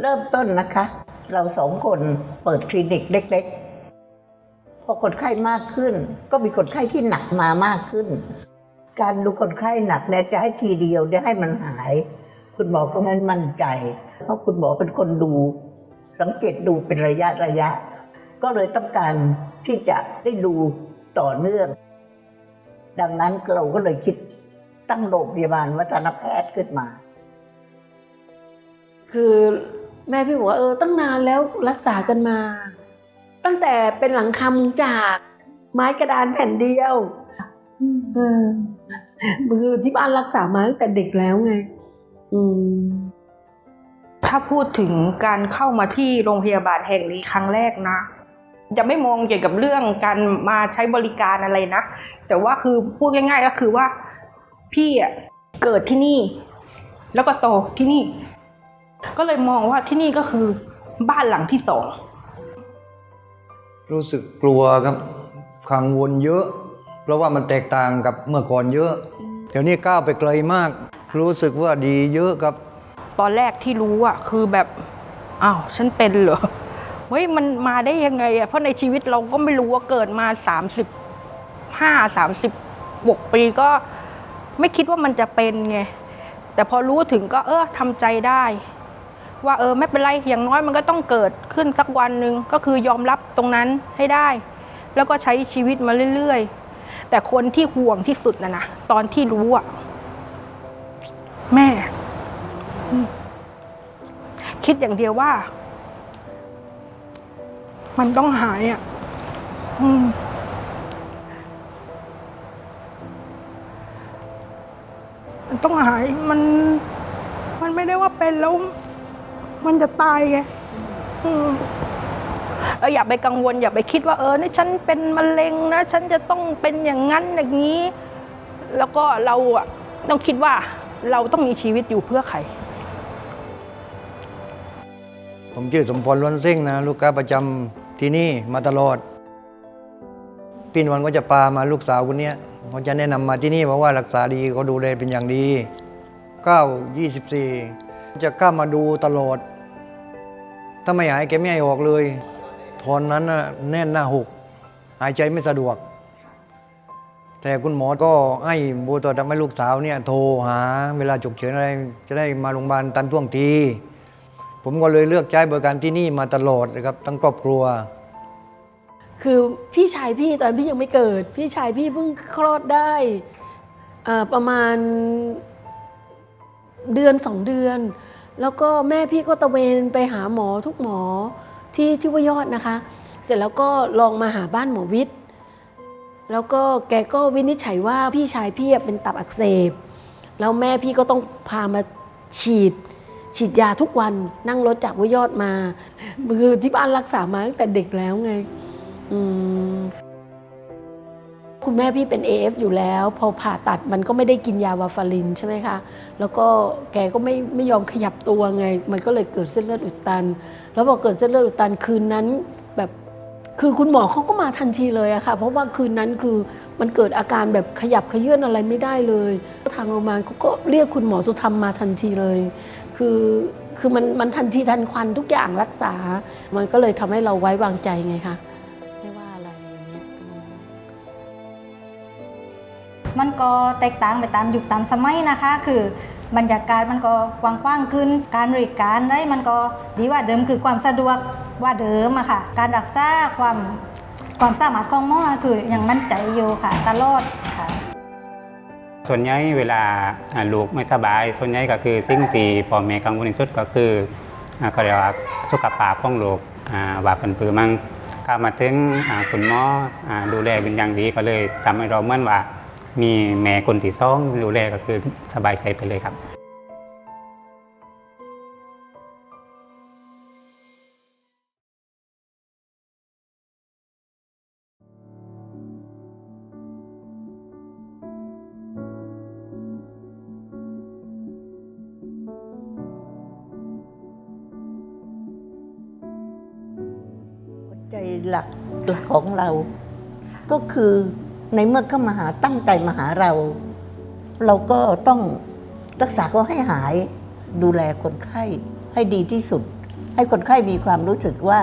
เริ่มต้นนะคะ เราสองคนเปิดคลินิกเล็ก ๆ พอคนไข้มากขึ้น ก็มีคนไข้ที่หนักมามากขึ้น การดูคนไข้หนักเนี่ยจะให้ทีเดียวเดี๋ยวให้มันหาย คุณหมอก็ไม่มั่นใจ เพราะคุณหมอเป็นคนดู สังเกตดูเป็นระยะระยะ ก็เลยต้องการที่จะได้ดูต่อเนื่อง ดังนั้นเราก็เลยคิดตั้งโรงพยาบาลวัฒนแพทย์ขึ้นมา คือ แม่พี่บอกว่าเออตั้งนานแล้วรักษากันมา ตั้งแต่เป็นหลังคามุงจากไม้กระดานแผ่นเดียวเออคือที่บ้านรักษามาตั้งแต่เด็กแล้วไง อืมถ้าพูดถึงการเข้ามาที่โรงพยาบาลแห่งนี้ครั้งแรกนะ จะไม่มองเกี่ยวกับเรื่องการมาใช้บริการอะไรนะ แต่ว่าคือพูดง่าย ๆ ก็คือว่า พี่อะเกิดที่นี่ แล้วก็โตที่นี่ ก็เลยมองว่าที่นี่ก็คือบ้านหลังที่สอง รู้สึกกลัวครับกังวลเยอะ เพราะว่ามันแตกต่างกับเมื่อก่อนเยอะ เดี๋ยวนี้ก้าวไปไกลมาก รู้สึกว่าดีเยอะครับ ตอนแรกที่รู้อะคือแบบอ้าวฉันเป็นเหรอเฮ้ยมันมาได้ยังไงอะเพราะในชีวิตเราก็ไม่รู้ว่าเกิดมาสามสิบห้าสามสิบกปีก็ไม่คิดว่ามันจะเป็นไงแต่พอรู้ถึงก็เออทำใจได้ ว่าเออไม่เป็นไรอย่างน้อยมันก็ต้องเกิดขึ้นสักวันหนึ่งก็คือยอมรับตรงนั้นให้ได้ แล้วก็ใช้ชีวิตมาเรื่อยๆ แต่คนที่ห่วงที่สุดนะนะตอนที่รู้อะแม่ คิดอย่างเดียวว่า มันต้องหายอะอืมมันต้องหายมัน มันไม่ได้ว่าเป็นแล้ว มันจะตายไงเราอย่าไปกังวล อย่าไปคิดว่า เออนี่ฉันเป็นมะเร็งนะ ฉันจะต้องเป็นอย่างนั้นอย่างนี้ แล้วก็เราอะต้องคิดว่าเราต้องมีชีวิตอยู่เพื่อใคร ผมชื่อสมพรล้วนเส้งนะลูกค้าประจำที่นี่มาตลอด พี่นวลก็จะปามาลูกสาวคนเนี้ยเขาจะแนะนำมาที่นี่เพราะว่ารักษาดีเขาดูแลเป็นอย่างดี 9 24 จะกล้ามาดูตลอด ถ้าไม่หายแกไม่ให้ออกเลยตอนนั้นน่ะแน่นหน้าหกหายใจไม่สะดวก แต่คุณหมอก็ให้บูตัวทำให้ลูกสาวเนี่ยโทรหาเวลาฉุกเฉินอะไร จะได้มาโรงพยาบาลตันท่วงที ผมก็เลยเลือกใช้บริการที่นี่มาตลอดเลยครับทั้งครอบครัว คือพี่ชายพี่ตอนพี่ยังไม่เกิด พี่ชายพี่เพิ่งคลอดได้ประมาณเดือนสองเดือน แล้วก็แม่พี่ก็ตะเวนไปหาหมอทุกหมอที่ที่ว่ายอดนะคะ เสร็จแล้วก็ลองมาหาบ้านหมอวิทย์แล้วก็แกก็วินิจฉัยว่าพี่ชายพี่เป็นตับอักเสบ แล้วแม่พี่ก็ต้องพามาฉีด ฉีดยาทุกวันนั่งรถจากว่ายอดมา คือที่บ้านรักษามาตั้งแต่เด็กแล้วไง อืม คุณแม่พี่เป็น AF อยู่แล้ว พอผ่าตัดมันก็ไม่ได้กินยาวาฟารินใช่ไหมคะ แล้วก็แกก็ไม่ไม่ยอมขยับตัวไง มันก็เลยเกิดเส้นเลือดอุดตัน แล้วพอเกิดเส้นเลือดอุดตันคืนนั้นแบบคือคุณหมอเขาก็มาทันทีเลยอะค่ะ เพราะว่าคืนนั้นคือมันเกิดอาการแบบขยับขยื่นอะไรไม่ได้เลย ทางโรงพยาบาลเขาก็เรียกคุณหมอสุธรรมมาทันทีเลย คือคือมันมันทันทีทันควันทุกอย่างรักษา มันก็เลยทำให้เราไว้วางใจไงคะ มันก็แตกต่างไปตามยุคตามสมัยนะคะ คือบรรยากาศมันก็กว้างๆขึ้น การบริการได้มันก็ดีกว่าเดิมคือความสะดวกว่าเดิมอะค่ะ การรักษาความความสามารถของหมอคือยังมั่นใจอยู่ค่ะ ตลอดค่ะส่วนใหญ่เวลาลูกไม่สบาย ส่วนใหญ่ก็คือสิ่งที่พ่อแม่กังวลที่สุดก็คืออ่าเขาเรียกว่าสุขภาพของลูกอ่าว่าเป็นปือมั่งก็มาถึงคุณหมอดูแลเป็นอย่างดีก็เลยทำให้เราเหมื่อนว่า มีแม่คนที่สองดูแลก็คือสบายใจไปเลยครับใจหลักหลักของเรา ก็คือ ในเมื่อเข้ามาหาตั้งใจมาหาเรา เราก็ต้องรักษาเขาให้หาย ดูแลคนไข้ให้ดีที่สุด ให้คนไข้มีความรู้สึกว่า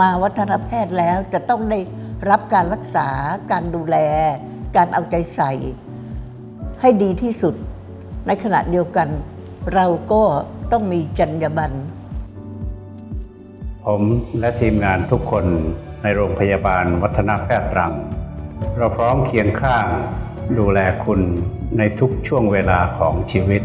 มาวัฒนแพทย์แล้วจะต้องได้รับการรักษาการดูแล การเอาใจใส่ ให้ดีที่สุด ในขณะเดียวกัน เราก็ต้องมีจรรยาบรรณผมและทีมงานทุกคนในโรงพยาบาลวัฒนแพทย์ตรัง เราพร้อมเคียงข้างดูแลคุณในทุกช่วงเวลาของชีวิต